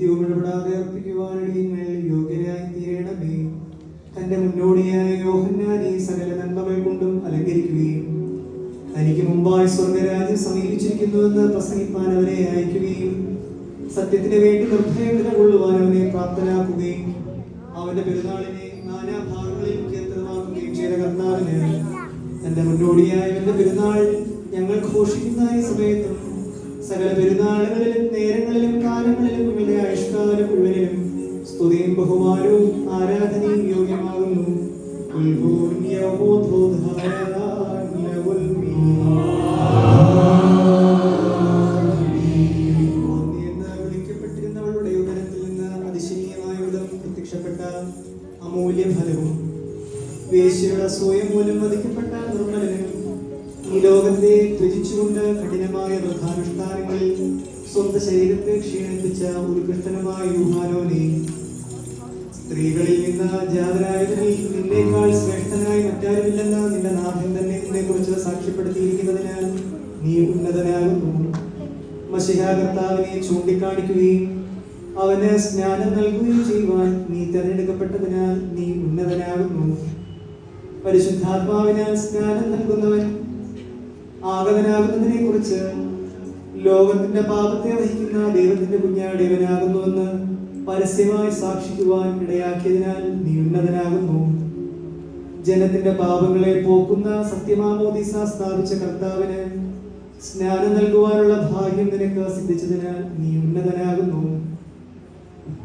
നിത്യവും ഇടപെടാതെ നിങ്ങൾ യോഗ്യരായി തീരണമേ. തന്റെ മുന്നോടിയായ യോഹന്നാനെ സകല നന്മകൾ കൊണ്ടും അലങ്കരിക്കുകയും തനിക്ക് മുമ്പായി സ്വർഗരാജ്യം സമീപിച്ചിരിക്കുന്നുവെന്ന് പ്രസംഗിപ്പാൻ അവരെ അയക്കുകയും സത്യത്തിന് വേണ്ടി നിർഭയം നിലകൊള്ളുവാൻ അവനെ പ്രാപ്തനാക്കുകയും അവന്റെ പെരുന്നാളിനെ നാനാ ഭാഗങ്ങളിൽ കേന്ദ്രമാക്കുകയും ചെയ്ത കർത്താവിന് തന്റെ മുന്നോടിയായ എന്റെ പെരുന്നാൾ ഞങ്ങൾ ഘോഷിക്കുന്ന സമയത്തും സകല പെരുന്നാളുകളിലും നേരങ്ങളിലും കാലങ്ങളിലും ഇവരുടെ ആയുഷ്കാലം മുഴുവനിലും സ്തുതിയും ബഹുമാനവും ആരാധനയും യോഗ്യമാകുന്നു. ഉദരത്തിൽ നിന്ന് അമൂല്യ ഫലവും സ്വയം മൂലം വധിക്കപ്പെട്ട നിർമ്മലനും ഈ ലോകത്തെ ത്യജിച്ചുകൊണ്ട് കഠിനമായ വൃദ്ധാനുഷ്ഠാനങ്ങളിൽ സ്വന്തം ശരീരത്തെ ക്ഷീണിപ്പിച്ച ഒരു കൃഷ്ണനമായ യുഹാനോനെ സ്ത്രീകളിൽ നിന്ന് ജാതരായതിൽ നിന്നേക്കാൾ ശ്രേഷ്ഠനായി മറ്റാരുമില്ലെന്ന് നിന്റെ നാഥൻ തന്നെ നിന്നെ കുറിച്ച് സാക്ഷ്യപ്പെടുത്തിയിരിക്കുന്നതിനാൽ നീ ഉന്നതനാകുന്നു. മഷിഹാകർത്താവിനെ ചൂണ്ടിക്കാണിക്കുകയും അവന് സ്നാനം നൽകുകയും ചെയ്യുവാൻ നീ തിരഞ്ഞെടുക്കപ്പെട്ടതിനാൽ നീ ഉന്നതനാകുന്നു. പരിശുദ്ധാത്മാവിനാൽ സ്നാനം നൽകുന്നവൻ ആഗതനാകുന്നതിനെ കുറിച്ച് ലോകത്തിന്റെ പാപത്തെ വഹിക്കുന്ന ദൈവത്തിന്റെ എന്ന് പരസ്യമായി സാക്ഷിക്കുവാൻ ഇടയാക്കിയതിനാൽ നീ ഉന്നതനാകുന്നു. ജനത്തിന്റെ പാപങ്ങളെ പോക്കുന്ന സത്യമാമോദിസ സ്ഥാപിച്ച കർത്താവിന് സ്നാനം നൽകുവാനുള്ള ഭാഗ്യം നിനക്ക് സിദ്ധിച്ചതിനാൽ നീ ഉന്നതനാകുന്നു.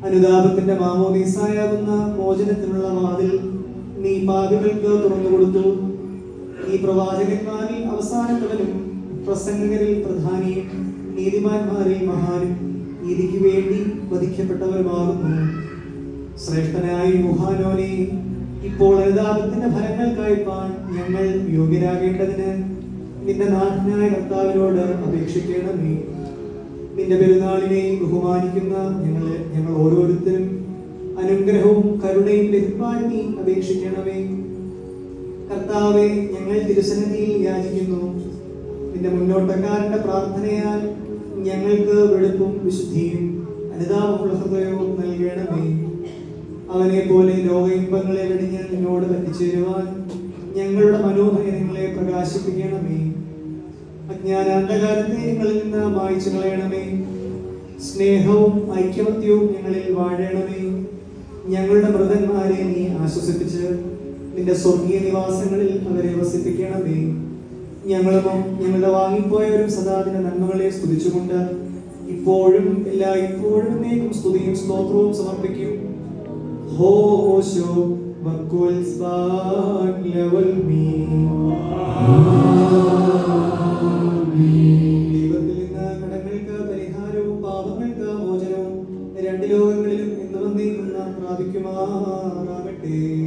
അനുതാപത്തിന്റെ മാമോദീസായാകുന്ന മോചനത്തിനുള്ള വാതിൽ നീ പാപികൾക്ക് തുറന്നു കൊടുത്തു ഈ പ്രവാചകന്മാരിൽ അവസാനത്തവനും പ്രസംഗകരിൽ പ്രധാനിയും നീതിമാന്മാരിൽ മഹാനും നീതിക്ക് വേണ്ടി വധിക്കപ്പെട്ടവരുമാകുന്നു. ശ്രേഷ്ഠനായ യുഹാനോനെ ഇപ്പോൾ അനുതാപത്തിന്റെ ഫലങ്ങൾ കായ്പാൻ ഞങ്ങൾ യോഗ്യരാകേണ്ടതിന് നിന്റെ നാഥനായ കർത്താവിനോട് അപേക്ഷിക്കണമേ. നിന്റെ പെരുന്നാളിനെ ബഹുമാനിക്കുന്ന ഞങ്ങളെ ഞങ്ങൾ ഓരോരുത്തരും അനുഗ്രഹവും കരുണയും ലഭിപ്പാൻ നീ അപേക്ഷിക്കണമേ. കർത്താവെ ഞങ്ങൾ തിരുസന്നിധിയിൽ യാചിക്കുന്നു. നിന്റെ മുന്നോട്ടക്കാരന്റെ പ്രാർത്ഥനയാൽ ഞങ്ങൾക്ക് വെളുപ്പും വിശുദ്ധിയും അനുതാപമുള്ള ഹൃദയവും നൽകണമേ. അവനെ പോലെ ലോക ഇമ്പങ്ങളെ വെടിഞ്ഞ് നിന്നോട് പറ്റിച്ചേരുവാൻ ഞങ്ങളുടെ മനോഹരങ്ങളെ പ്രകാശിപ്പിക്കണമേ. അജ്ഞാനാന്ധകാരത്തെ ഞങ്ങളിൽ നിന്ന് മായ്ച്ചു കളയണമേ. സ്നേഹവും ഐക്യമത്യവും ഞങ്ങളിൽ വാഴണമേ. ഞങ്ങളുടെ മൃതന്മാരെ നീ ആശ്വസിപ്പിച്ച് നിന്റെ സ്വർഗീയ നിവാസങ്ങളിൽ അവരെ വസിപ്പിക്കണമേ. ഞങ്ങളും ഞങ്ങളുടെ വാങ്ങിപ്പോയവരും സദാ നിന്റെ നന്മകളെ സ്തുതിച്ചുകൊണ്ട് ഇപ്പോഴും എല്ലാ ഇപ്പോഴും നീക്കും സ്തുതിയും സ്തോത്രവും സമർപ്പിക്കും. ഹോശോ വക്കുൽ സ്ബാൻ ലവൽ മീ. ദൈവത്തിൽ നിന്ന് കടങ്ങൾക്ക് പരിഹാരവും പാപങ്ങൾക്ക് മോചനവും രണ്ട് ലോകങ്ങളിലും എന്ന് വന്നേക്കുന്ന പ്രാപിക്കുമാറാകട്ടെ.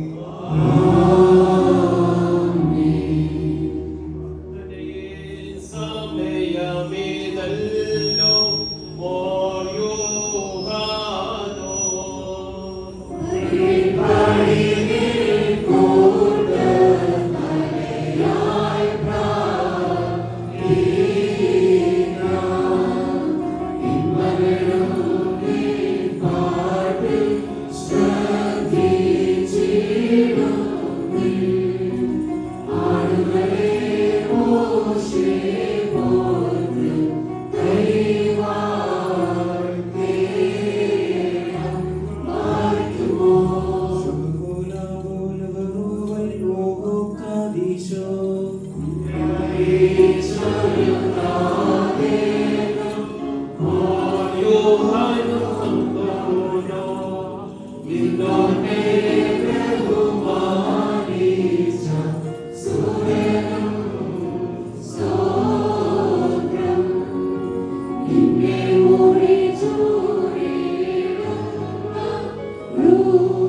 Ooh.